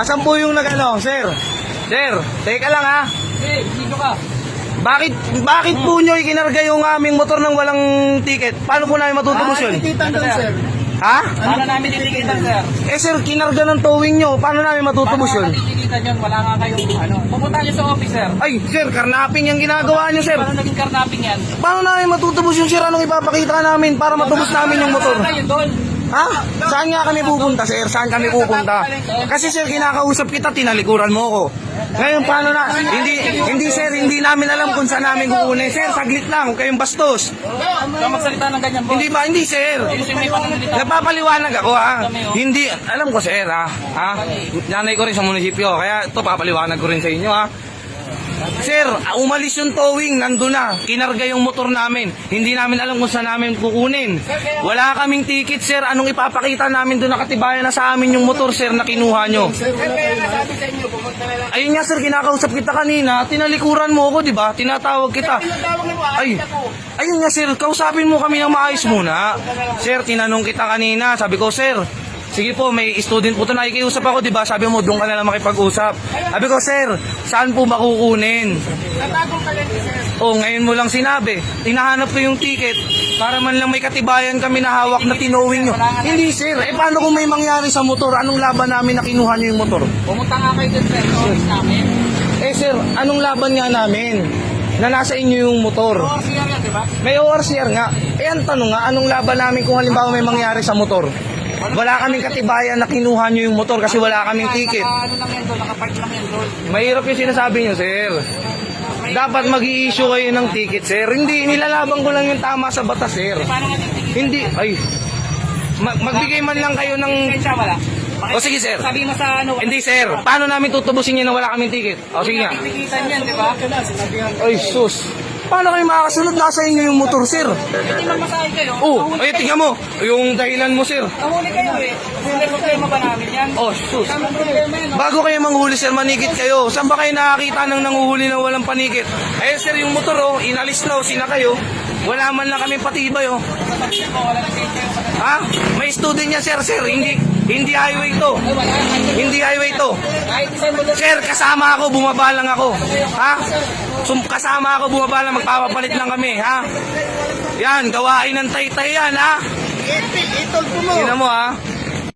Asan po yung nag-ano, sir? Sir, teka lang ha. Eh, dito ka. Bakit bakit po nyo ikinarga yung aming motor ng walang ticket? Paano po namin matutubos yun? Titan doon, sir. Ha? Paano namin titikitan, sir? Eh sir, kinarga ng towing nyo. Paano namin matutubos Paano yun? natin titikitan yun? Wala nga kayong ano. Pupunta niyo sa office, sir. Ay, sir, karnaping yung ginagawa nyo, sir. Paano naging karnaping yan? Paano namin matutubos yung sir? Anong ipapakita namin para matubos namin yung motor? Wala kayo doon. Ha? Saan nga kami pupunta, sir? Saan kami pupunta? Kasi sir, kinakausap kita, tinalikuran mo ko. Ngayon, paano na? Hindi, hindi sir, hindi namin alam kung saan namin kukunin. Sir, saglit lang, huwag kayong bastos. Kaya magsalita ng ganyan, boss. Hindi ba? Hindi, sir. Napapaliwanag ako ha. Hindi, alam ko sir ha. ha? Nanay ko rin sa munisipyo, kaya ito papaliwanag ko rin sa inyo ha. Sir, umalis yung towing, nandun na. Kinarga yung motor namin. Hindi namin alam kung saan namin kukunin. Wala kaming ticket, sir. Anong ipapakita namin doon nakatibayan na sa amin yung motor, sir, na kinuha nyo? Ayun nga, sir, kinakausap kita kanina. Tinalikuran mo ako, di ba? Tinatawag kita. Ay, ayun nga sir, kausapin mo kami ng maayos muna. Sir, tinanong kita kanina, sabi ko, sir, sige po, may student po ito, nakikiusap ako, di ba? Sabi mo, doon ka na lang makipag-usap. Sabi ko, sir, saan po makukunin? Natagong ka lang, sir. Oh, ngayon mo lang sinabi, tinahanap ko yung ticket para man lang may katibayan kami na hawak na tinowing nyo. Hindi sir, eh paano kung may mangyari sa motor? Anong laban namin na kinuha nyo yung motor? Pumunta nga kayo sir. Sa office namin. Eh sir, anong laban nga namin? Na nasa inyo yung motor. Siya yan, di ba? May ORCR nga. Eh, ang tanong nga, anong laban namin kung halimbawa may mangyari sa motor? Wala kaming katibayan na kinuha nyo yung motor kasi wala kaming ticket. Naka, ano lang yan doon, nakapark lang yan doon. Mahirap yung sinasabi nyo, sir. Dapat mag issue kayo ng ticket, sir. Hindi, nilalaban ko lang yung tama sa batas, sir. Paano nga titikitan? Hindi, ay. Ma- magbigay man lang kayo ng... Lisensya wala. O sige, sir. Sabi mo sa ano, Hindi, sir. Paano namin tutubusin yun na wala kaming ticket? O sige nga. yan, di ba? Ay, sus. Paano kayo makakasunod? Nasa inyo yung motor, sir. Hindi magmasahe kayo. Oh, Nahuli ay, tingnan mo. Yung dahilan mo, sir. Nahuli kayo eh. Hindi problema ba namin yan? Oh, sus. No? Bago kayo manghuli, sir, manikit kayo. Saan ba kayo nakakita ng nanguhuli na walang panikit? Eh, sir, yung motor, oh, inalis na, oh, sina kayo. Wala man lang kami patibay, oh. Ha? May student niya, sir, sir. Hindi, hindi highway to. Hindi highway to. Sir, kasama ako, bumaba lang ako. Ha? Sum kasama ako, bumaba lang, magpapapalit lang kami, ha? Yan, gawain ng taytay yan, ha? Ito, itol ko mo. Tingnan mo, ha?